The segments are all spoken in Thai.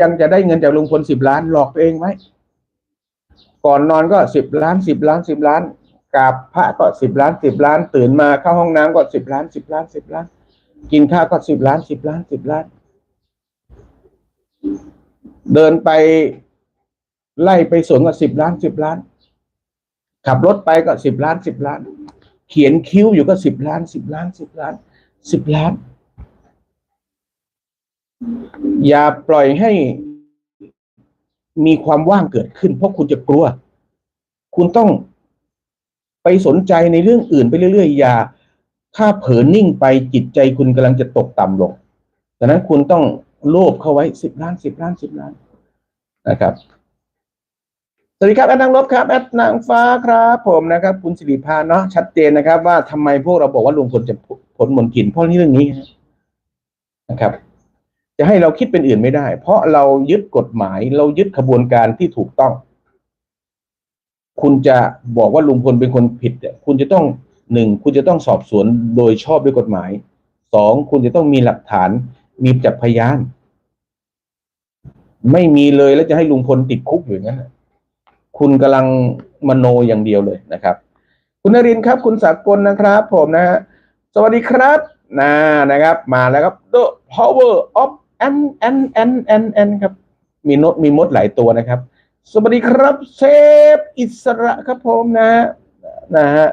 ยังจะได้เงินจากลุงพลสิบล้านหลอกตัวเองไหมก่อนนอนก็สิบล้านสิบล้านสิบล้านกราบพระก็สิบล้านสิบล้าน ตื่นมาเข้าห้องน้ำก็สิบล้านสิบล้านสิบล้าน กินข้าวก็สิบล้านสิบล้านสิบล้าน เดินไปไล่ไปสวนก็สิบล้านสิบล้าน ขับรถไปก็สิบล้านสิบล้าน เขียนคิ้วอยู่ก็สิบล้านสิบล้านสิบล้านสิบล้าน อย่าปล่อยให้มีความว่างเกิดขึ้น เพราะคุณจะกลัว คุณต้องไปสนใจในเรื่องอื่นไปเรื่อยๆ อย่า ถ้าเผลอนิ่งไปจิตใจคุณกำลังจะตกต่ำลงดังนั้นคุณต้องโลภเข้าไว้สิบล้านสิบล้านสิบล้านนะครับสวัสดีครับแอดนางลบครับแอดนางฟ้าครับ ผมนะครับ คุณสิริพาเนาะชัดเจนนะครับ ว่าทำไมพวกเราบอกว่าลุงพลจะผลมนกินเพราะเรื่องนี้นะครับ จะให้เราคิดเป็นอื่นไม่ได้ เพราะเรายึดกฎหมาย เรายึดขบวนการที่ถูกต้อง คุณจะบอกว่าลุงพลเป็นคนผิดเนี่ยคุณจะต้องหนึ่งคุณจะต้องสอบสวนโดยชอบด้วยกฎหมายสองคุณจะต้องมีหลักฐานมีจับพยาน ไม่มีเลยแล้วจะให้ลุงพลติดคุกอยู่อย่างนั้นคุณกำลังมโนอย่างเดียวเลยนะครับ คุณนรินทร์ครับ คุณสากลนะครับ ผมนะฮะสวัสดีครับนะนะครับ มาแล้วครับ The Power of N N N N N ครับ มีโนมีมดหลายตัวนะครับ สวัสดีครับเซฟอิสระครับผมนะฮะนะฮะ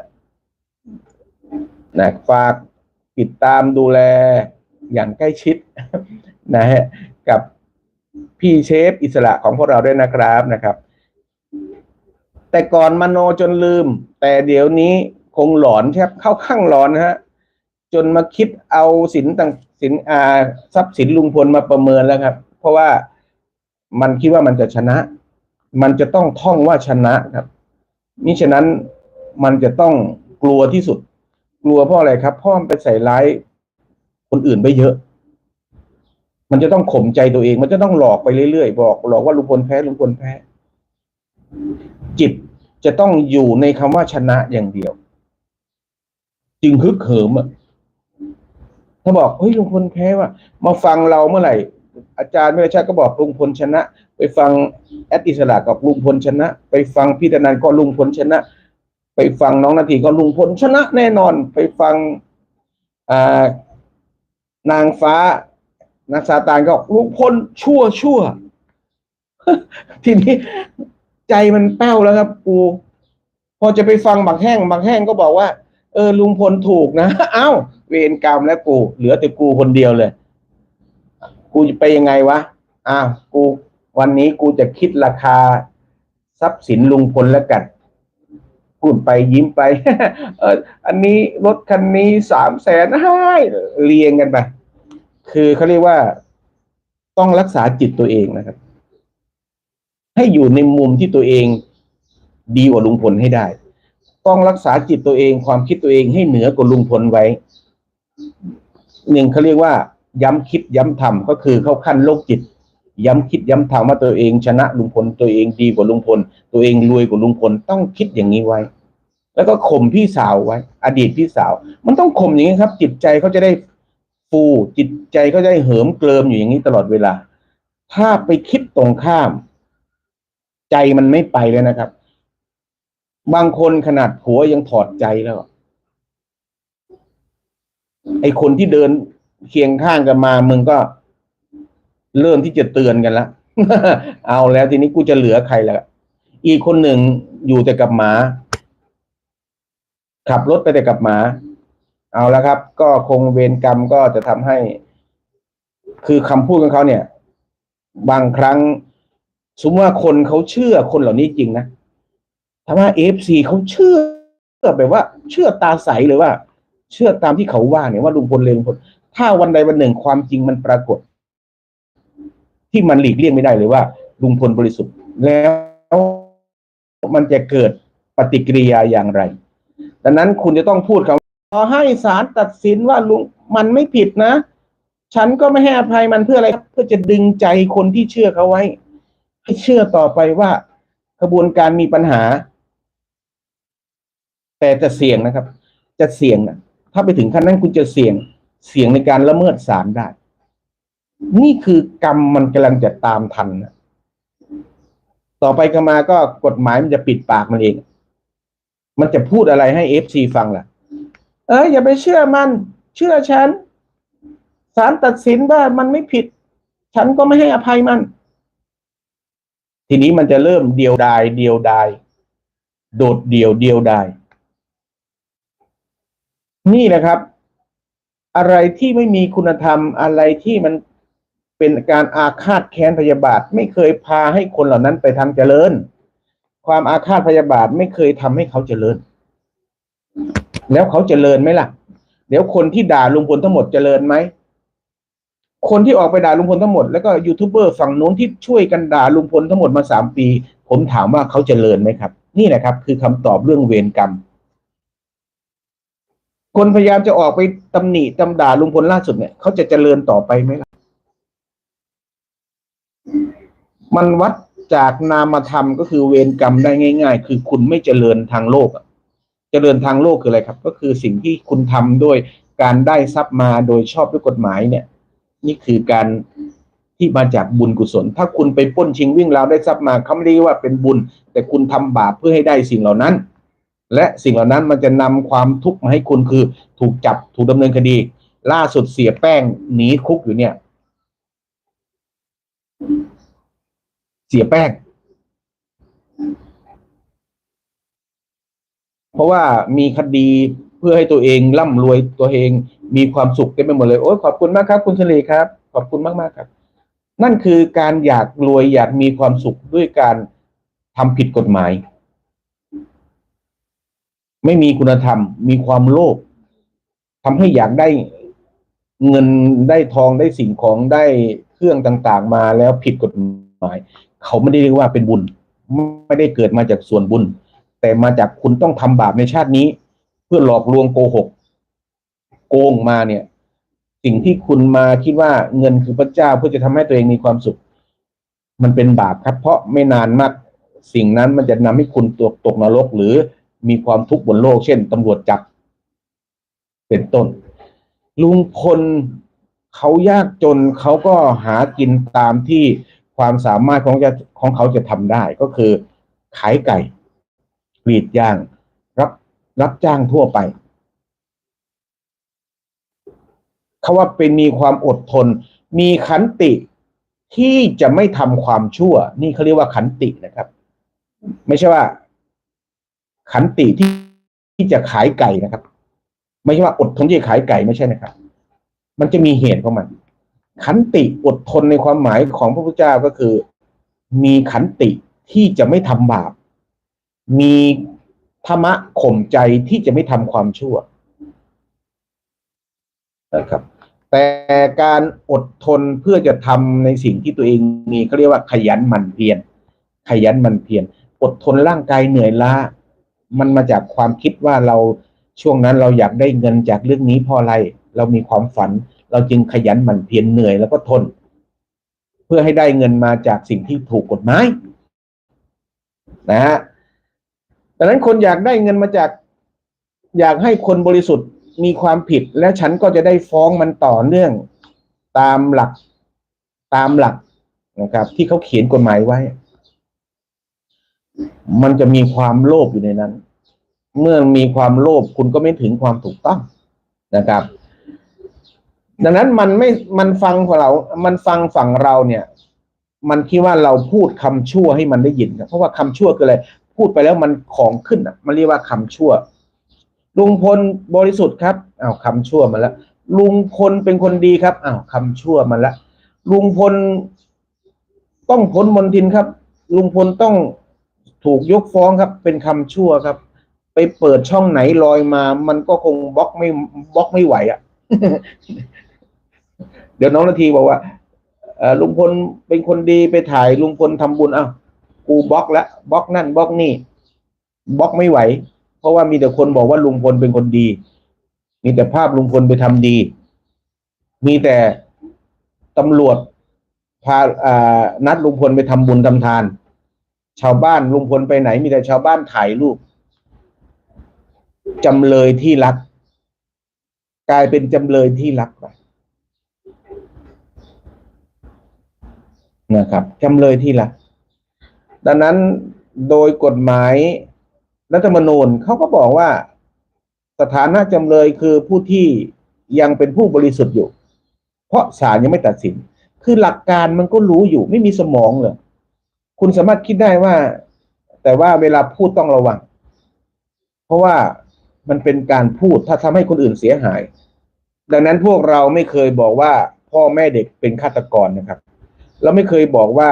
นะฝากติดตามดูแลอย่างใกล้ชิดนะฮะกับพี่เชฟอิสระของพวกเราด้วยนะครับนะครับ แต่ก่อนมโนจนลืม แต่เดี๋ยวนี้คงหลอนแทบเข้าข้างหลอนนะฮะจนมาคิดเอาสินต่าง สินอาทรัพย์สินลุงพลมาประเมินแล้วครับ เพราะว่ามันคิดว่ามันจะชนะ มันจะต้องท่องว่าชนะครับมิฉะนั้นมันจะต้องกลัวที่สุด กลัวเพราะอะไรครับเพราะมันไปใส่ร้ายคนอื่นไปเยอะ มันจะต้องข่มใจตัวเอง มันจะต้องหลอกไปเรื่อยๆบอกหลอกว่าลุงพลแพ้ลุงพลแพ้ จิตจะต้องอยู่ในคำว่าชนะอย่างเดียว จึงฮึกเหิมอะ ถ้าบอกเฮ้ยลุงพลแพ้ว่ะมาฟังเราเมื่อไหร่ อาจารย์ไม่ได้ชาติก็บอกลุงพลชนะ ไปฟังแอดอิสระกับลุงพลชนะ ไปฟังพี่ธนันก็ลุงพลชนะ ไปฟังน้องนาทีก็ลุงพลชนะแน่นอน ไปฟังอ่านางฟ้านางซาตานก็ลุงพลชั่วชั่วทีนี้ใจมันแป้วแล้วครับกูพอจะไปฟังบางแห้งบางแห้งก็บอกว่า เออลุงพลถูกนะ เอ้า เวรกรรมแล้วกู เหลือแต่กูคนเดียวเลย กูจะไปยังไงวะอ้าวกู วันนี้กูจะคิดราคาทรัพย์สินลุงพลแล้วกันพูดไปยิ้มไปเอออันนี้รถคันนี้สามแสนให้เรียงกันไปคือเขาเรียกว่า ต้องรักษาจิตตัวเองนะครับ ให้อยู่ในมุมที่ตัวเองดีกว่าลุงพลให้ได้ ต้องรักษาจิตตัวเอง ความคิดตัวเองให้เหนือกว่าลุงพลไว้ หนึ่งเขาเรียกว่า ย้ำคิดย้ำทำก็คือเข้าขั้นโลกจิต ย้ำคิดย้ำทำว่าตัวเองชนะลุงพลตัวเองดีกว่าลุงพล ตัวเองรวยกว่าลุงพลต้องคิดอย่างนี้ไว้ แล้วก็ข่มพี่สาวไว้ อดีตพี่สาว มันต้องข่มอย่างนี้ครับ จิตใจเขาจะได้ฟูจิตใจเขาจะได้เหิมเกลิมอยู่อย่างนี้ตลอดเวลา ถ้าไปคิดตรงข้าม ใจมันไม่ไปเลยนะครับ บางคนขนาดผัวยังถอดใจแล้ว ไอคนที่เดินเคียงข้างกันมา มึงก็เริ่มที่จะเตือนกันละเอาแล้วทีนี้กูจะเหลือใครละอีกคนหนึ่งอยู่แต่กับหมา ขับรถไปแต่กับหมา เอาแล้วครับ ก็คงเวรกรรมก็จะทำให้ คือคำพูดของเขาเนี่ย บางครั้งสมมติว่าคนเขาเชื่อคนเหล่านี้จริงนะถ้าว่าเอฟซีเขาเชื่อแบบว่า เชื่อตาใสเลยว่า เชื่อตามที่เขาว่าเนี่ยว่าลุงพลเลวลุงพลถ้าวันใดวันหนึ่งความจริงมันปรากฏ ที่มันหลีกเลี่ยงไม่ได้เลยว่า ลุงพลบริสุทธิ์แล้วมันจะเกิดปฏิกิริยาอย่างไร ดังนั้นคุณจะต้องพูดคำขอให้ศาลตัดสินว่าลุงมันไม่ผิดนะ ฉันก็ไม่ให้อภัยมันเพื่ออะไรครับเพื่อจะดึงใจคนที่เชื่อเขาไว้ ให้เชื่อต่อไปว่ากระบวนการมีปัญหา แต่จะเสี่ยงนะครับ จะเสี่ยงนะ ถ้าไปถึงขั้นนั้นคุณจะเสี่ยงเสี่ยงในการละเมิดศาลได้ นี่คือกรรมมันกำลังจะตามทันนะต่อไปก็มาก็กฎหมายมันจะปิดปากมันเอง มันจะพูดอะไรให้เอฟซีฟังล่ะ เอ้ยอย่าไปเชื่อมัน เชื่อฉันศาลตัดสินว่ามันไม่ผิด ฉันก็ไม่ให้อภัยมัน ทีนี้มันจะเริ่มเดียวดาย เดียวดาย โดดเดี่ยวเดียวดาย นี่นะครับ อะไรที่ไม่มีคุณธรรมอะไรที่มันเป็นการอาฆาตแค้นพยาบาท ไม่เคยพาให้คนเหล่านั้นไปทางเจริญ ความอาฆาตพยาบาทไม่เคยทำให้เขาเจริญ แล้วเขาเจริญไหมล่ะ เดี๋ยวคนที่ด่าลุงพลทั้งหมดเจริญไหมคนที่ออกไปด่าลุงพลทั้งหมดแล้วก็ยูทูบเบอร์ฝั่งนู้นที่ช่วยกันด่าลุงพลทั้งหมดมาสามปี ผมถามว่าเขาเจริญไหมครับ นี่แหละครับ คือคำตอบเรื่องเวรกรรม คนพยายามจะออกไปตำหนิตำด่าลุงพลล่าสุดเนี่ยเขาจะเจริญต่อไปไหมล่ะ มันวัดจากนามธรรมก็คือเวรกรรมได้ง่าย ๆ คือคุณไม่เจริญทางโลกอะเจริญทางโลกคืออะไรครับ ก็คือสิ่งที่คุณทำด้วยการได้ทรัพย์มาโดยชอบด้วยกฎหมายเนี่ย นี่คือการที่มาจากบุญกุศล ถ้าคุณไปป้นชิงวิ่งราวได้ทรัพย์มาเขาไม่ได้ว่าเป็นบุญ แต่คุณทำบาปเพื่อให้ได้สิ่งเหล่านั้น และสิ่งเหล่านั้นมันจะนำความทุกข์มาให้คุณคือ ถูกจับถูกดำเนินคดี ล่าสุดเสียแป้งหนีคุกอยู่เนี่ย เสียแป้ง เพราะว่ามีคดีเพื่อให้ตัวเองร่ำรวยตัวเอง มีความสุขเต็มไปหมดเลยโอ้ยขอบคุณมากครับ คุณเฉลยครับ ขอบคุณมากมากครับ นั่นคือการอยากรวยอยากมีความสุขด้วยการทำผิดกฎหมาย ไม่มีคุณธรรม มีความโลภทำให้อยากได้เงินได้ทองได้สิ่งของได้เครื่องต่าง ๆ มาแล้วผิดกฎหมาย เขาไม่ได้เรียกว่าเป็นบุญ ไม่ได้เกิดมาจากส่วนบุญ แต่มาจากคุณต้องทำบาปในชาตินี้ เพื่อหลอกลวงโกหก โกงมาเนี่ย สิ่งที่คุณมาคิดว่าเงินคือพระเจ้าเพื่อจะทำให้ตัวเองมีความสุข มันเป็นบาปครับ เพราะไม่นานมากสิ่งนั้นมันจะนำให้คุณตกตกนรกหรือ มีความทุกข์บนโลก เช่นตำรวจจับ เป็นต้น ลุงพลเขายากจนเขาก็หากินตามที่ความสามารถของจะของเขาจะทำได้ก็คือ ขายไก่กรีดยาง รับรับจ้างทั่วไปเขาว่าเป็นมีความอดทน มีขันติที่จะไม่ทำความชั่ว นี่เขาเรียกว่าขันตินะครับ ไม่ใช่ว่า ขันติที่ที่จะขายไก่นะครับ ไม่ใช่ว่าอดทนที่จะขายไก่ไม่ใช่นะครับ มันจะมีเหตุของมัน ขันติอดทนในความหมายของพระพุทธเจ้าก็คือ มีขันติที่จะไม่ทำบาป มีธรรมะข่มใจที่จะไม่ทำความชั่วนะครับ แต่การอดทนเพื่อจะทำในสิ่งที่ตัวเองมีเขาเรียกว่าขยันหมั่นเพียรขยันหมั่นเพียรอดทนร่างกายเหนื่อยล้า มันมาจากความคิดว่าเราช่วงนั้นเราอยากได้เงินจากเรื่องนี้เพราะอะไร เรามีความฝัน เราจึงขยันหมั่นเพียรเหนื่อยแล้วก็ทน เพื่อให้ได้เงินมาจากสิ่งที่ถูกกฎหมายนะฮะดังนั้นคนอยากได้เงินมาจาก อยากให้คนบริสุทธิ์มีความผิด และฉันก็จะได้ฟ้องมันต่อเนื่องตามหลักตามหลักนะครับ ที่เขาเขียนกฎหมายไว้ มันจะมีความโลภอยู่ในนั้น เมื่อมีความโลภคุณก็ไม่ถึงความถูกต้องนะครับ ดังนั้นมันไม่มันฟังของเรา มันฟังฝั่งเราเนี่ย มันคิดว่าเราพูดคำชั่วให้มันได้ยินครับเพราะว่าคำชั่วคืออะไรพูดไปแล้วมันของขึ้นอะ มันเรียกว่าคำชั่ว ลุงพลบริสุทธิ์ครับอ้าวคำชั่วมาแล้วลุงพลเป็นคนดีครับอ้าวคำชั่วมาแล้วลุงพลต้องพ้นมนทินครับ ลุงพลต้องถูกยกฟ้องครับ เป็นคำชั่วครับ ไปเปิดช่องไหนลอยมา มันก็คงบล็อกไม่บล็อกไม่ไหวอะ เดี๋ยวน้องนาทีบอกว่าลุงพลเป็นคนดีไปถ่ายลุงพลทำบุญอ้าวกูบล็อกแล้วบล็อกนั่นบล็อกนี่บล็อกไม่ไหว เพราะว่ามีแต่คนบอกว่าลุงพลเป็นคนดี มีแต่ภาพลุงพลไปทำดี มีแต่ตำรวจพาอ่านัดลุงพลไปทำบุญทำทาน ชาวบ้านลุงพลไปไหน มีแต่ชาวบ้านถ่ายรูป จำเลยที่รัก กลายเป็นจำเลยที่รักไปนะครับจำเลยที่ละดังนั้นโดยกฎหมายรัฐธรรมนูญเขาก็บอกว่า สถานะจำเลยคือผู้ที่ยังเป็นผู้บริสุทธิ์อยู่ เพราะศาลยังไม่ตัดสิน คือหลักการมันก็รู้อยู่ไม่มีสมองเลยคุณสามารถคิดได้ว่า แต่ว่าเวลาพูดต้องระวัง เพราะว่า มันเป็นการพูดถ้าทำให้คนอื่นเสียหาย ดังนั้นพวกเราไม่เคยบอกว่าพ่อแม่เด็กเป็นฆาตกรนะครับ เราไม่เคยบอกว่า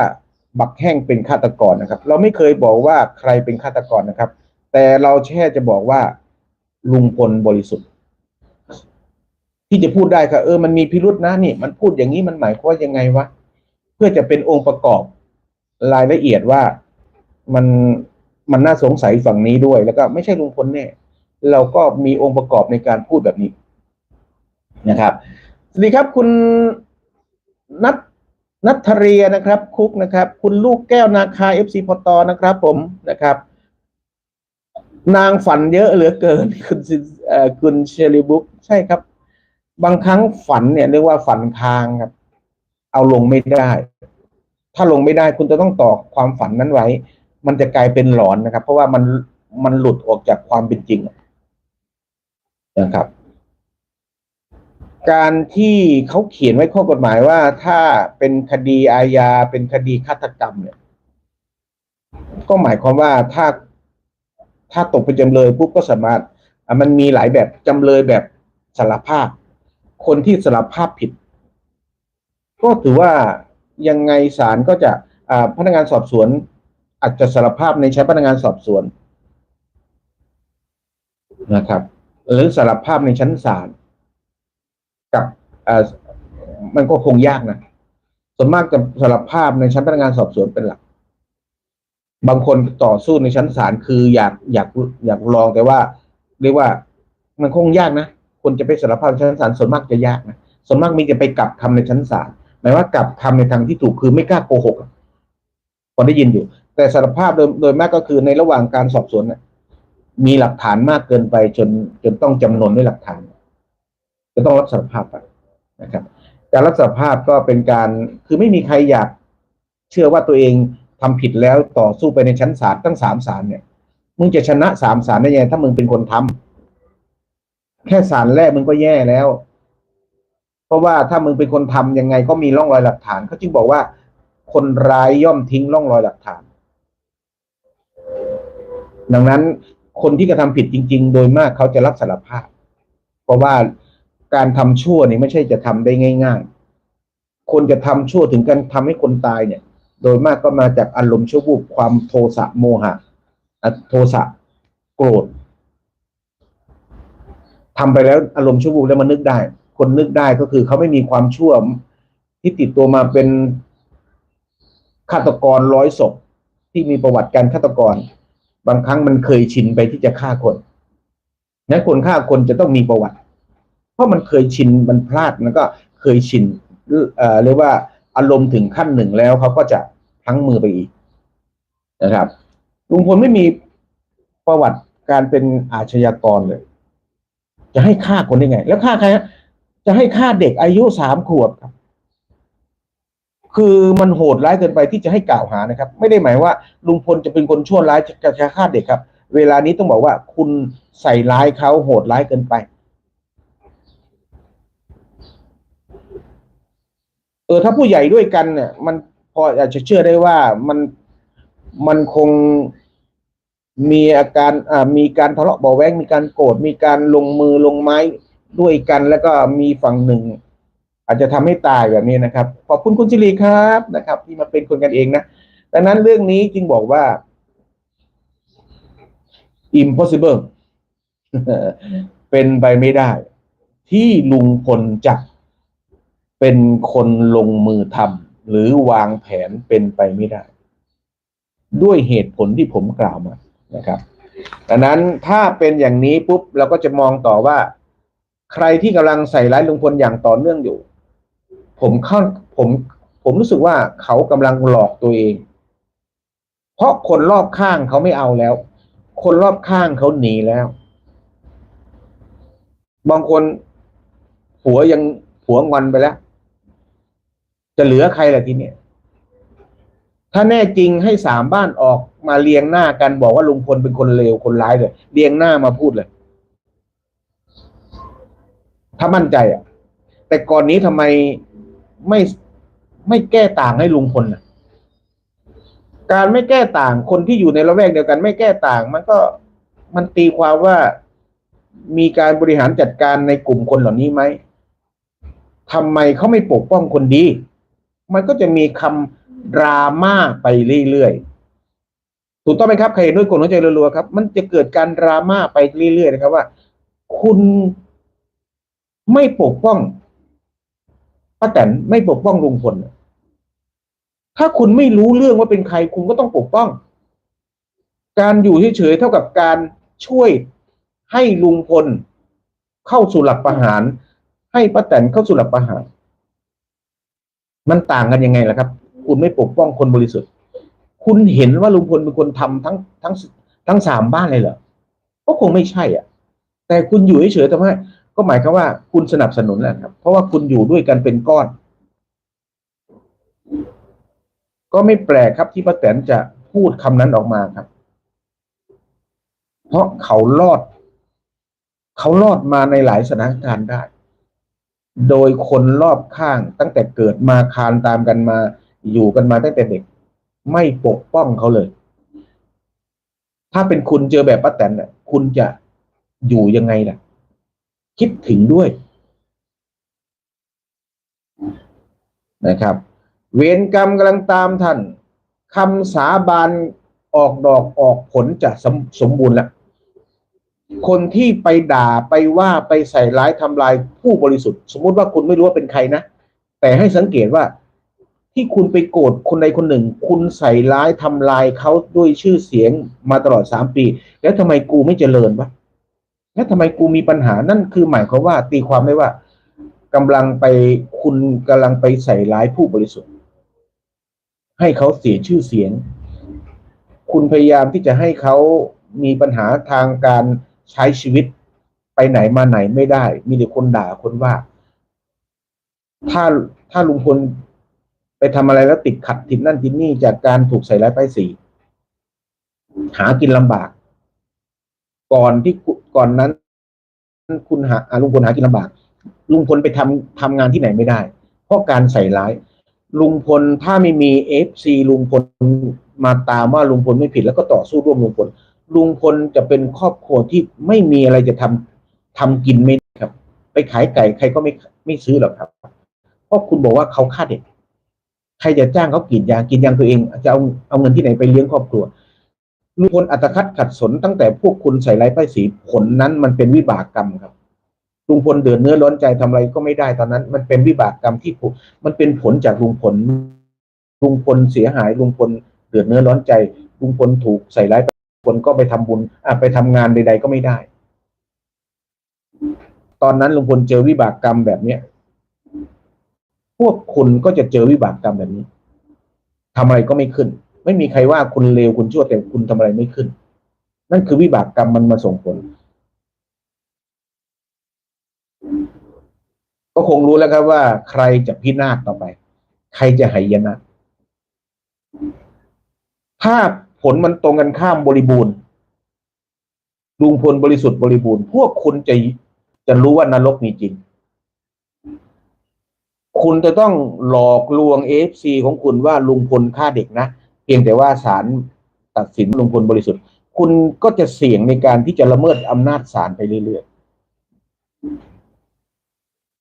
บักแห้งเป็นฆาตกรนะครับ เราไม่เคยบอกว่าใครเป็นฆาตกรนะครับ แต่เราแค่จะบอกว่าลุงพลบริสุทธิ์ ที่จะพูดได้ครับเออมันมีพิรุษนะนี่ มันพูดอย่างนี้มันหมายความว่ายังไงวะเพื่อจะเป็นองค์ประกอบรายละเอียดว่ามันมันน่าสงสัยฝั่งนี้ด้วย แล้วก็ไม่ใช่ลุงพลแน่ เราก็มีองค์ประกอบในการพูดแบบนี้นะครับ สวัสดีครับคุณนัทนัทเรียนะครับ คุกนะครับ คุณลูกแก้วนาคาเอฟซีพอตนะครับผมนะครับ นางฝันเยอะเหลือเกิน คุณเอ่อคุณเชลิบุ๊กใช่ครับ บางครั้งฝันเนี่ยเรียกว่าฝันทางครับ เอาลงไม่ได้ ถ้าลงไม่ได้คุณจะต้องต่อความฝันนั้นไว้ มันจะกลายเป็นหลอนนะครับ เพราะว่ามันมันหลุดออกจากความเป็นจริง นะครับ การที่เขาเขียนไว้ข้อกฎหมายว่าถ้าเป็นคดีอาญาเป็นคดีฆาตกรรมเนี่ย ก็หมายความว่าถ้าถ้าตกเป็นจำเลยปุ๊บก็สามารถอะมันมีหลายแบบจำเลยแบบสารภาพ คนที่สารภาพผิด ก็ถือว่ายังไงศาลก็จะอ่าพนักงานสอบสวน อาจจะสารภาพในชั้นพนักงานสอบสวนนะครับ หรือสารภาพในชั้นศาลกับอ่ามันก็คงยากนะส่วนมากจะสารภาพในชั้นพนักงานสอบสวนเป็นหลัก บางคนต่อสู้ในชั้นศาลคืออยากอยากอยากลองแต่ว่า เรียกว่ามันคงยากนะคนจะไปสารภาพในชั้นศาลส่วนมากจะยากนะส่วนมากมีจะไปกลับคำในชั้นศาลหมายว่ากลับคำในทางที่ถูกคือไม่กล้าโกหกอะพอได้ยินอยู่ แต่สารภาพโดยโดยมากก็คือในระหว่างการสอบสวนน่ะ มีหลักฐานมากเกินไปจนจนต้องจำนวนด้วยหลักฐานจะต้องรับสารภาพไปนะครับ การรับสารภาพก็เป็นการคือไม่มีใครอยากเชื่อว่าตัวเองทำผิดแล้วต่อสู้ไปในชั้นศาลตั้งสามศาลเนี่ย มึงจะชนะสามศาลได้ยังไงถ้ามึงเป็นคนทำแค่ศาลแรกมึงก็แย่แล้ว เพราะว่าถ้ามึงเป็นคนทำยังไงก็มีร่องรอยหลักฐานเขาจึงบอกว่า คนร้ายย่อมทิ้งร่องรอยหลักฐาน ดังนั้น คนที่กระทำผิดจริง ๆ โดยมากเขาจะรับสารภาพ เพราะว่าการทำชั่วนี่ไม่ใช่จะทำได้ง่าย ๆ คนจะทำชั่วถึงการทำให้คนตายเนี่ย โดยมากก็มาจากอารมณ์ชั่ววูบความโทสะโมหะอะโทสะโกรธทำไปแล้วอารมณ์ชั่ววูบแล้วมันนึกได้ คนนึกได้ก็คือเขาไม่มีความชั่วที่ติดตัวมาเป็นฆาตกรร้อยศพที่มีประวัติการฆาตกร บางครั้งมันเคยชินไปที่จะฆ่าคนนั้นคนฆ่าคนจะต้องมีประวัติ เพราะมันเคยชินมันพลาดมันก็เคยชินเรียกว่าอารมณ์ถึงขั้นหนึ่งแล้วเขาก็จะพลั้งมือไปอีกนะครับลุงพลไม่มีประวัติการเป็นอาชญากรเลย จะให้ฆ่าคนได้ไง แล้วฆ่าใครจะให้ฆ่าเด็กอายุสามขวบครับ คือมันโหดร้ายเกินไปที่จะให้กล่าวหานะครับ ไม่ได้หมายว่าลุงพลจะเป็นคนชั่วร้ายจะจะฆ่าเด็กครับ เวลานี้ต้องบอกว่าคุณใส่ร้ายเขาโหดร้ายเกินไป เออถ้าผู้ใหญ่ด้วยกันเนี่ย มันพออาจจะเชื่อได้ว่ามันมันคงมีอาการอ่ามีการทะเลาะเบาแวงมีการโกรธมีการลงมือลงไม้ด้วยกัน แล้วก็มีฝั่งหนึ่ง อาจจะทำให้ตายแบบนี้นะครับ ขอบคุณคุณสิริครับนะครับ ที่มาเป็นคนกันเองนะดังนั้นเรื่องนี้จึงบอกว่า impossible เป็นไปไม่ได้ ที่ลุงพลจะเป็นคนลงมือทำหรือวางแผนเป็นไปไม่ได้ ด้วยเหตุผลที่ผมกล่าวมานะครับดังนั้นถ้าเป็นอย่างนี้ปุ๊บเราก็จะมองต่อว่า ใครที่กำลังใส่ร้ายลุงพลอย่างต่อเนื่องอยู่ ผมเข้าผมผมรู้สึกว่าเขากำลังหลอกตัวเอง เพราะคนรอบข้างเขาไม่เอาแล้ว คนรอบข้างเขาหนีแล้ว บางคนผัวยังผัวงอนไปแล้ว จะเหลือใครล่ะทีเนี้ยถ้าแน่จริงให้สามบ้านออกมาเรียงหน้ากันบอกว่าลุงพลเป็นคนเลวคนร้ายเลยเรียงหน้ามาพูดเลย ถ้ามั่นใจอะ แต่ก่อนนี้ทำไม ไม่ไม่แก้ต่างให้ลุงพลน่ะการไม่แก้ต่างคนที่อยู่ในละแวกเดียวกัน ไม่แก้ต่าง มันก็มันตีความว่ามีการบริหารจัดการในกลุ่มคนเหล่านี้ไหมทำไมเขาไม่ปกป้องคนดี มันก็จะมีคำดราม่าไปเรื่อยๆ ถูกต้องไหมครับ ใครเห็นด้วยกดหัวใจรัวๆครับ มันจะเกิดการดราม่าไปเรื่อยๆนะครับว่า คุณไม่ปกป้อง ป้าแตนไม่ปกป้องลุงพลถ้าคุณไม่รู้เรื่องว่าเป็นใครคุณก็ต้องปกป้อง การอยู่เฉยๆเท่ากับการช่วยให้ลุงพลเข้าสู่หลักประหาร ให้ป้าแตนเข้าสู่หลักประหาร มันต่างกันยังไงล่ะครับ คุณไม่ปกป้องคนบริสุทธิ์ คุณเห็นว่าลุงพลเป็นคนทำทั้งทั้งทั้งสามบ้านเลยเหรอก็คงไม่ใช่อะ แต่คุณอยู่เฉยๆทำให้ ก็หมายความว่าคุณสนับสนุนแหละครับ เพราะว่าคุณอยู่ด้วยกันเป็นก้อน ก็ไม่แปลกครับที่ป้าแตนจะพูดคำนั้นออกมาครับ เพราะเขารอด เขารอดมาในหลายสถานการณ์ได้ โดยคนรอบข้างตั้งแต่เกิดมาคานตามกันมา อยู่กันมาตั้งแต่เด็ก ไม่ปกป้องเขาเลย ถ้าเป็นคุณเจอแบบป้าแตนน่ะ คุณจะอยู่ยังไงล่ะ คิดถึงด้วยนะครับ เวรกรรมกำลังตามท่านคำสาบานออกดอกออกผลจะสมสมบูรณ์แล้วคนที่ไปด่าไปว่าไปใส่ร้ายทำลายผู้บริสุทธิ์ สมมติว่าคุณไม่รู้ว่าเป็นใครนะ แต่ให้สังเกตว่าที่คุณไปโกรธคนใดคนหนึ่ง คุณใส่ร้ายทำลายเขาด้วยชื่อเสียงมาตลอดสามปี แล้วทำไมกูไม่เจริญวะ แล้วทำไมกูมีปัญหานั่นคือหมายความว่าตีความได้ว่ากำลังไปคุณกำลังไปใส่ร้ายผู้บริสุทธิ์ ให้เขาเสียชื่อเสียง คุณพยายามที่จะให้เขามีปัญหาทางการใช้ชีวิตไปไหนมาไหนไม่ได้ มีแต่คนด่าคนว่า ถ้าถ้าลุงพลไปทำอะไรแล้วติดขัดติดนั่นติดนี่จากการถูกใส่ร้ายป้ายสี หากินลำบาก ก่อนที่ ก่อนนั้น คุณหาอาลุงพลหากินลำบาก ลุงพลไปทำทำงานที่ไหนไม่ได้ เพราะการใส่ร้าย ลุงพลถ้าไม่มีเอฟซีลุงพลมาตามว่าลุงพลไม่ผิดแล้วก็ต่อสู้ร่วมลุงพล ลุงพลจะเป็นครอบครัวที่ไม่มีอะไรจะทำทำกินไม่ได้ครับ ไปขายไก่ใครก็ไม่ไม่ซื้อหรอกครับ เพราะคุณบอกว่าเขาฆ่าเด็ก ใครจะจ้างเขากรีดยางกรีดยางตัวเอง จะเอาเอาเงินที่ไหนไปเลี้ยงครอบครัว ลุงพลอัตคัดขัดสนตั้งแต่พวกคุณใส่ร้ายป้ายสีผลนั้นมันเป็นวิบากกรรมครับลุงพลเดือดเนื้อร้อนใจทำอะไรก็ไม่ได้ตอนนั้น มันเป็นวิบากกรรมที่มันเป็นผลจากลุงพลลุงพลเสียหายลุงพลเดือดเนื้อร้อนใจลุงพลถูกใส่ร้ายคนก็ไปทำบุญอะไปทำงานใดๆก็ไม่ได้ ตอนนั้นลุงพลเจอวิบากกรรมแบบเนี้ยพวกคุณก็จะเจอวิบากกรรมแบบนี้ทำอะไรก็ไม่ขึ้น ไม่มีใครว่าคุณเลวคุณชั่วแต่คุณทำอะไรไม่ขึ้น นั่นคือวิบากกรรมมันมาส่งผล ก็คงรู้แล้วครับว่า ใครจะพินาศต่อไป ใครจะหายนะถ้าผลมันตรงกันข้ามบริบูรณ์ลุงพลบริสุทธิ์บริบูรณ์ พวกคุณจะจะรู้ว่านรกมีจริง คุณจะต้องหลอกลวงเอฟซีของคุณว่าลุงพลฆ่าเด็กนะ เพียงแต่ว่าศาลตัดสินลุงพลบริสุทธิ์ คุณก็จะเสี่ยงในการที่จะละเมิดอำนาจศาลไปเรื่อยๆ